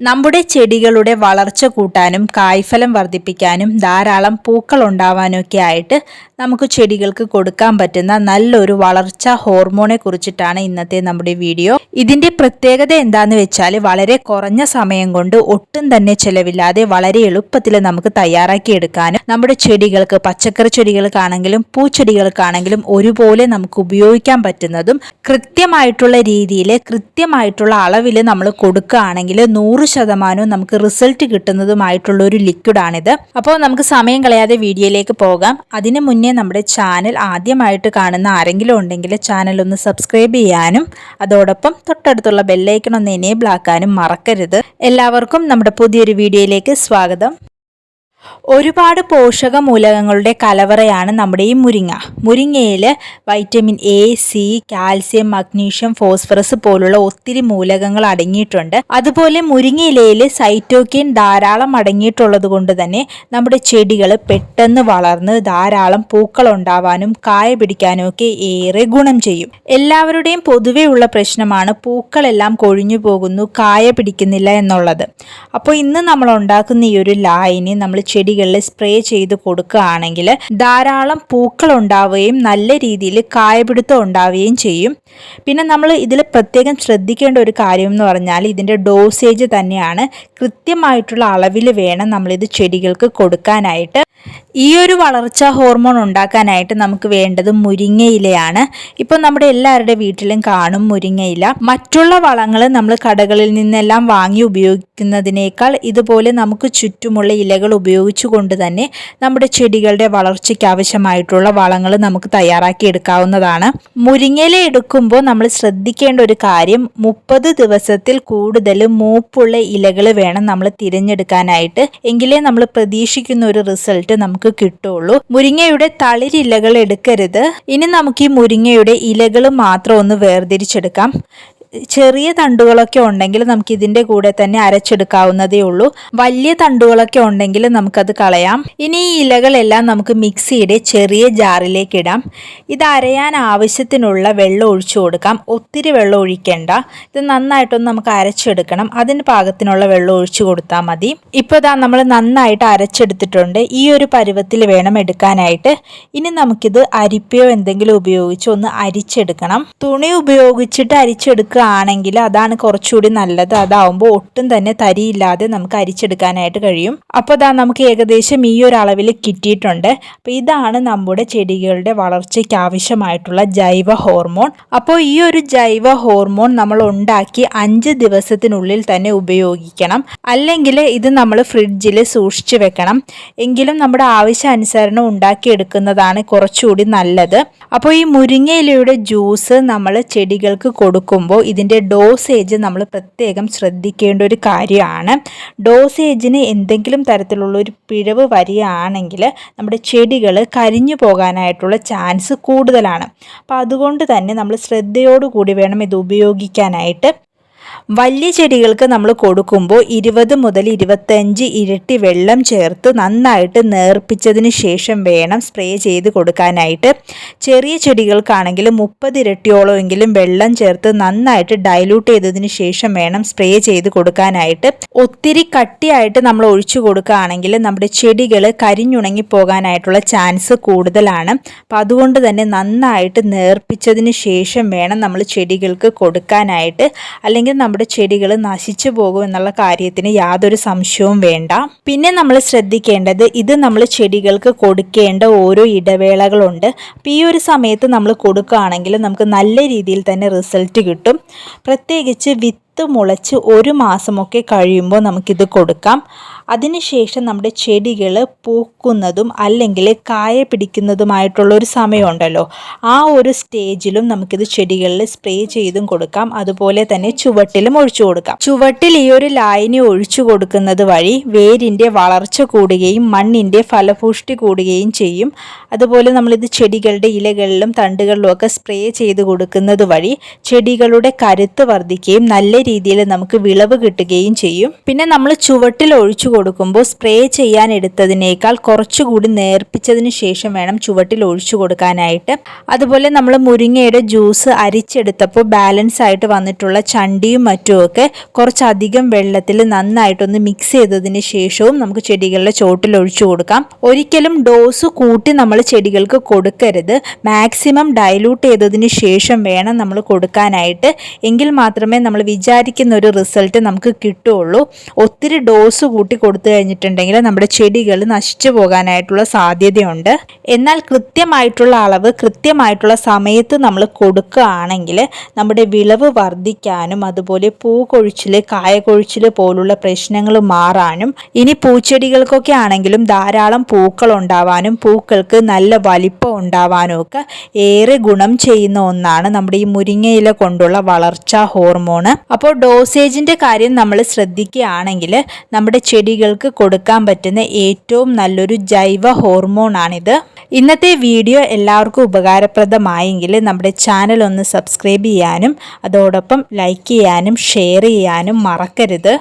നമ്മുടെ ചെടികളുടെ വളർച്ച കൂട്ടാനും കായ്ഫലം വർദ്ധിപ്പിക്കാനും ധാരാളം പൂക്കൾ ഉണ്ടാവാനൊക്കെ ആയിട്ട് നമുക്ക് ചെടികൾക്ക് കൊടുക്കാൻ പറ്റുന്ന നല്ലൊരു വളർച്ച ഹോർമോണെ കുറിച്ചിട്ടാണ് ഇന്നത്തെ നമ്മുടെ വീഡിയോ. ഇതിന്റെ പ്രത്യേകത എന്താന്ന് വെച്ചാൽ വളരെ കുറഞ്ഞ സമയം കൊണ്ട് ഒട്ടും തന്നെ ചിലവില്ലാതെ വളരെ എളുപ്പത്തിൽ നമുക്ക് തയ്യാറാക്കിയെടുക്കാനും നമ്മുടെ ചെടികൾക്ക് പച്ചക്കറി ചെടികൾക്കാണെങ്കിലും പൂച്ചെടികൾക്കാണെങ്കിലും ഒരുപോലെ നമുക്ക് ഉപയോഗിക്കാൻ പറ്റുന്നതും കൃത്യമായിട്ടുള്ള രീതിയിൽ കൃത്യമായിട്ടുള്ള അളവിൽ നമ്മൾ കൊടുക്കുകയാണെങ്കിൽ നൂറ് ശതമാനവും നമുക്ക് റിസൾട്ട് കിട്ടുന്നതുമായിട്ടുള്ള ഒരു ലിക്വിഡാണിത്. അപ്പോൾ നമുക്ക് സമയം കളയാതെ വീഡിയോയിലേക്ക് പോകാം. അതിനു മുന്നേ നമ്മുടെ ചാനൽ ആദ്യമായിട്ട് കാണുന്ന ആരെങ്കിലും ഉണ്ടെങ്കിൽ ചാനൽ ഒന്ന് സബ്സ്ക്രൈബ് ചെയ്യാനും അതോടൊപ്പം തൊട്ടടുത്തുള്ള ബെല്ലൈക്കൺ ഒന്ന് എനേബിൾ ആക്കാനും മറക്കരുത്. എല്ലാവർക്കും നമ്മുടെ പുതിയൊരു വീഡിയോയിലേക്ക് സ്വാഗതം. ഒരുപാട് പോഷക മൂലകങ്ങളുടെ കലവറയാണ് നമ്മുടെ ഈ മുരിങ്ങ. മുരിങ്ങയിൽ vitamin A C calcium magnesium phosphorus പോലുള്ള ഒത്തിരി മൂലകങ്ങൾ അടങ്ങിയിട്ടുണ്ട്. അതുപോലെ മുരിങ്ങയിലയിൽ സൈറ്റോക്കിൻ ധാരാളം അടങ്ങിയിട്ടുള്ളത് കൊണ്ട് തന്നെ നമ്മുടെ ചെടികൾ പെട്ടെന്ന് വളർന്ന് ധാരാളം പൂക്കൾ ഉണ്ടാവാനും കായ പിടിക്കാനും ഒക്കെ ഏറെ ഗുണം ചെയ്യും. എല്ലാവരുടെയും പൊതുവേ ഉള്ള പ്രശ്നമാണ് പൂക്കളെല്ലാം കൊഴിഞ്ഞു പോകുന്നു കായ പിടിക്കുന്നില്ല എന്നുള്ളത്. അപ്പോൾ ഇന്ന് നമ്മൾ ഉണ്ടാക്കുന്ന ഈ ഒരു ലായനി നമ്മൾ ചെടികളിൽ സ്പ്രേ ചെയ്ത് കൊടുക്കുകയാണെങ്കിൽ ധാരാളം പൂക്കൾ ഉണ്ടാവുകയും നല്ല രീതിയിൽ കായപിടുത്തം ഉണ്ടാവുകയും ചെയ്യും. പിന്നെ നമ്മൾ ഇതിൽ പ്രത്യേകം ശ്രദ്ധിക്കേണ്ട ഒരു കാര്യം എന്ന് പറഞ്ഞാൽ ഇതിന്റെ ഡോസേജ് തന്നെയാണ്. കൃത്യമായിട്ടുള്ള അളവിൽ വേണം നമ്മളിത് ചെടികൾക്ക് കൊടുക്കാനായിട്ട്. ഈ ഒരു വളർച്ചാ ഹോർമോൺ ഉണ്ടാക്കാനായിട്ട് നമുക്ക് വേണ്ടത് മുരിങ്ങയിലയാണ് ഇപ്പോൾ നമ്മുടെ എല്ലാവരുടെ വീട്ടിലും കാണും മുരിങ്ങയില മറ്റുള്ള വളങ്ങൾ നമ്മൾ കടകളിൽ നിന്നെല്ലാം വാങ്ങി ഉപയോഗിക്കുന്നതിനേക്കാൾ ഇതുപോലെ നമുക്ക് ചുറ്റുമുള്ള ഇലകൾ ഉപയോഗിച്ചുകൊണ്ട് തന്നെ നമ്മുടെ ചെടികളുടെ വളർച്ചയ്ക്ക് ആവശ്യമായിട്ടുള്ള വളങ്ങൾ നമുക്ക് തയ്യാറാക്കി എടുക്കാവുന്നതാണ്. മുരിങ്ങയില എടുക്കുമ്പോൾ നമ്മൾ ശ്രദ്ധിക്കേണ്ട ഒരു കാര്യം മുപ്പത് ദിവസത്തിൽ കൂടുതൽ മൂപ്പുള്ള ഇലകൾ വേണം നമ്മൾ തിരഞ്ഞെടുക്കാനായിട്ട്. എങ്കിലേ നമ്മൾ പ്രതീക്ഷിക്കുന്ന ഒരു റിസൾട്ട് നമുക്ക് കിട്ടുള്ളൂ മുരിങ്ങയുടെ തളിരിലകൾ എടുക്കരുത്. ഇനി നമുക്ക് ഈ മുരിങ്ങയുടെ ഇലകൾ മാത്രം ഒന്ന് വേർതിരിച്ചെടുക്കാം. ചെറിയ തണ്ടുകളൊക്കെ ഉണ്ടെങ്കിൽ നമുക്ക് ഇതിന്റെ കൂടെ തന്നെ അരച്ചെടുക്കാവുന്നതേ ഉള്ളൂ. വലിയ തണ്ടുകളൊക്കെ ഉണ്ടെങ്കിൽ നമുക്കത് കളയാം. ഇനി ഈ ഇലകളെല്ലാം നമുക്ക് മിക്സിയുടെ ചെറിയ ജാറിലേക്ക് ഇടാം. ഇത് അരയാൻ ആവശ്യത്തിനുള്ള വെള്ളം ഒഴിച്ചു കൊടുക്കാം. ഒത്തിരി വെള്ളം ഒഴിക്കേണ്ട. ഇത് നന്നായിട്ടൊന്ന് നമുക്ക് അരച്ചെടുക്കണം. അതിന് പാകത്തിനുള്ള വെള്ളം ഒഴിച്ചു കൊടുത്താൽ മതി. ഇപ്പോൾ ഇതാ നമ്മൾ നന്നായിട്ട് അരച്ചെടുത്തിട്ടുണ്ട്. ഈ ഒരു പരുവത്തിൽ വേണം എടുക്കാനായിട്ട്. ഇനി നമുക്കിത് അരിപ്പയോ എന്തെങ്കിലും ഉപയോഗിച്ച് ഒന്ന് അരിച്ചെടുക്കണം. തുണി ഉപയോഗിച്ചിട്ട് അരിച്ചെടുക്കുക ആണെങ്കിൽ അതാണ് കുറച്ചുകൂടി നല്ലത്. അതാവുമ്പോൾ ഒട്ടും തന്നെ തരിയില്ലാതെ നമുക്ക് അരിച്ചെടുക്കാനായിട്ട് കഴിയും. അപ്പോൾ അതാ നമുക്ക് ഏകദേശം ഈ ഒരു അളവിൽ കിട്ടിയിട്ടുണ്ട്. അപ്പോൾ ഇതാണ് നമ്മുടെ ചെടികളുടെ വളർച്ചയ്ക്ക് ആവശ്യമായിട്ടുള്ള ജൈവ ഹോർമോൺ. അപ്പോൾ ഈ ഒരു ജൈവ ഹോർമോൺ നമ്മൾ ഉണ്ടാക്കി അഞ്ച് ദിവസത്തിനുള്ളിൽ തന്നെ ഉപയോഗിക്കണം. അല്ലെങ്കിൽ ഇത് നമ്മൾ ഫ്രിഡ്ജിൽ സൂക്ഷിച്ച് വെക്കണം. എങ്കിലും നമ്മുടെ ആവശ്യാനുസരണം ഉണ്ടാക്കിയെടുക്കുന്നതാണ് കുറച്ചുകൂടി നല്ലത്. അപ്പോൾ ഈ മുരിങ്ങയിലയുടെ ജ്യൂസ് നമ്മൾ ചെടികൾക്ക് കൊടുക്കുമ്പോൾ ഇതിന്റെ ഡോസേജ് നമ്മൾ പ്രത്യേകം ശ്രദ്ധിക്കേണ്ട ഒരു കാര്യമാണ്. ഡോസേജിന് എന്തെങ്കിലും തരത്തിലുള്ള ഒരു പിഴവ് വരികയാണെങ്കിൽ നമ്മുടെ ചെടികൾ കരിഞ്ഞു പോകാനായിട്ടുള്ള ചാൻസ് കൂടുതലാണ്. അപ്പോൾ അതുകൊണ്ട് തന്നെ നമ്മൾ ശ്രദ്ധയോടുകൂടി വേണം ഇത് ഉപയോഗിക്കാനായിട്ട്. വലിയ ചെടികൾക്ക് നമ്മൾ കൊടുക്കുമ്പോൾ ഇരുപത് മുതൽ ഇരുപത്തഞ്ച് ഇരട്ടി വെള്ളം ചേർത്ത് നന്നായിട്ട് നേർപ്പിച്ചതിന് ശേഷം വേണം സ്പ്രേ ചെയ്ത് കൊടുക്കാനായിട്ട്. ചെറിയ ചെടികൾക്കാണെങ്കിൽ മുപ്പത് ഇരട്ടിയോളം എങ്കിലും വെള്ളം ചേർത്ത് നന്നായിട്ട് ഡൈലൂട്ട് ചെയ്തതിന് ശേഷം വേണം സ്പ്രേ ചെയ്ത് കൊടുക്കാനായിട്ട്. ഒത്തിരി കട്ടിയായിട്ട് നമ്മൾ ഒഴിച്ചു കൊടുക്കുകയാണെങ്കിൽ നമ്മുടെ ചെടികൾ കരിഞ്ഞുണങ്ങി പോകാനായിട്ടുള്ള ചാൻസ് കൂടുതലാണ്. അപ്പോൾ അതുകൊണ്ട് തന്നെ നന്നായിട്ട് നേർപ്പിച്ചതിന് ശേഷം വേണം നമ്മൾ ചെടികൾക്ക് കൊടുക്കാനായിട്ട്. അല്ലെങ്കിൽ നമ്മുടെ ചെടികൾ നശിച്ചു പോകും എന്നുള്ള കാര്യത്തിന് യാതൊരു സംശയവും വേണ്ട. പിന്നെ നമ്മൾ ശ്രദ്ധിക്കേണ്ടത് ഇത് നമ്മൾ ചെടികൾക്ക് കൊടുക്കേണ്ട ഓരോ ഇടവേളകളുണ്ട്. അപ്പോൾ ഈ ഒരു സമയത്ത് നമ്മൾ കൊടുക്കുകയാണെങ്കിൽ നമുക്ക് നല്ല രീതിയിൽ തന്നെ റിസൾട്ട് കിട്ടും. പ്രത്യേകിച്ച് വിത്ത് വിത്ത് മുളച്ച് ഒരു മാസമൊക്കെ കഴിയുമ്പോൾ നമുക്കിത് കൊടുക്കാം. അതിനുശേഷം നമ്മുടെ ചെടികൾ പൂക്കുന്നതും അല്ലെങ്കിൽ കായ പിടിക്കുന്നതുമായിട്ടുള്ള ഒരു സമയമുണ്ടല്ലോ. ആ ഒരു സ്റ്റേജിലും നമുക്കിത് ചെടികളിൽ സ്പ്രേ ചെയ്തും കൊടുക്കാം. അതുപോലെ തന്നെ ചുവട്ടിലും ഒഴിച്ചു കൊടുക്കാം. ചുവട്ടിൽ ഈ ഒരു ലായനി ഒഴിച്ചു കൊടുക്കുന്നത് വഴി വേരിന്റെ വളർച്ച കൂടുകയും മണ്ണിന്റെ ഫലപുഷ്ടി കൂടുകയും ചെയ്യും. അതുപോലെ നമ്മളിത് ചെടികളുടെ ഇലകളിലും തണ്ടുകളിലും ഒക്കെ സ്പ്രേ ചെയ്ത് കൊടുക്കുന്നത് വഴി ചെടികളുടെ കരുത്ത് വർദ്ധിക്കുകയും നല്ല രീതിയിൽ നമുക്ക് വിളവ് കിട്ടുകയും ചെയ്യും. പിന്നെ നമ്മൾ ചുവട്ടിൽ ഒഴിച്ചു കൊടുക്കുമ്പോൾ സ്പ്രേ ചെയ്യാൻ എടുത്തതിനേക്കാൾ കുറച്ചുകൂടി നേർപ്പിച്ചതിന് ശേഷം വേണം ചുവട്ടിൽ ഒഴിച്ചു കൊടുക്കാനായിട്ട്. അതുപോലെ നമ്മൾ മുരിങ്ങയുടെ ജ്യൂസ് അരിച്ചെടുത്തപ്പോൾ ബാലൻസ് ആയിട്ട് വന്നിട്ടുള്ള ചണ്ടിയും മറ്റുമൊക്കെ കുറച്ചധികം വെള്ളത്തിൽ നന്നായിട്ടൊന്ന് മിക്സ് ചെയ്തതിന് ശേഷവും നമുക്ക് ചെടികളുടെ ചോട്ടിൽ ഒഴിച്ചു കൊടുക്കാം. ഒരിക്കലും ഡോസ് കൂട്ടി നമ്മൾ ചെടികൾക്ക് കൊടുക്കരുത്. മാക്സിമം ഡൈലൂട്ട് ചെയ്തതിന് ശേഷം വേണം നമ്മൾ കൊടുക്കാനായിട്ട്. എങ്കിൽ മാത്രമേ നമ്മൾ വിചാരിക്കുന്ന ഒരു റിസൾട്ട് നമുക്ക് കിട്ടുകയുള്ളൂ ഒത്തിരി ഡോസ് കൂട്ടി കൊടുത്തു കഴിഞ്ഞിട്ടുണ്ടെങ്കിൽ നമ്മുടെ ചെടികൾ നശിച്ചു പോകാനായിട്ടുള്ള സാധ്യതയുണ്ട്. എന്നാൽ കൃത്യമായിട്ടുള്ള അളവ് കൃത്യമായിട്ടുള്ള സമയത്ത് നമ്മൾ കൊടുക്കുകയാണെങ്കിൽ നമ്മുടെ വിളവ് വർദ്ധിക്കാനും അതുപോലെ പൂ കൊഴിച്ചിൽ കായ കൊഴിച്ചിൽ പോലുള്ള പ്രശ്നങ്ങൾ മാറാനും ഇനി പൂച്ചെടികൾക്കൊക്കെ ആണെങ്കിലും ധാരാളം പൂക്കൾ ഉണ്ടാവാനും പൂക്കൾക്ക് നല്ല വലിപ്പം ഉണ്ടാവാനും ഒക്കെ ഏറെ ഗുണം ചെയ്യുന്ന ഒന്നാണ് നമ്മുടെ ഈ മുരിങ്ങയില കൊണ്ടുള്ള വളർച്ചാ ഹോർമോണ്. അപ്പോൾ ഡോസേജിന്റെ കാര്യം നമ്മൾ ശ്രദ്ധിക്കുകയാണെങ്കിൽ നമ്മുടെ ചെടികൾക്ക് കൊടുക്കാൻ പറ്റുന്ന ഏറ്റവും നല്ലൊരു ജൈവ ഹോർമോണാണിത്. ഇന്നത്തെ വീഡിയോ എല്ലാവർക്കും ഉപകാരപ്രദമായെങ്കിൽ നമ്മുടെ ചാനൽ ഒന്ന് സബ്സ്ക്രൈബ് ചെയ്യാനും അതോടൊപ്പം ലൈക്ക് ചെയ്യാനും ഷെയർ ചെയ്യാനും മറക്കരുത്.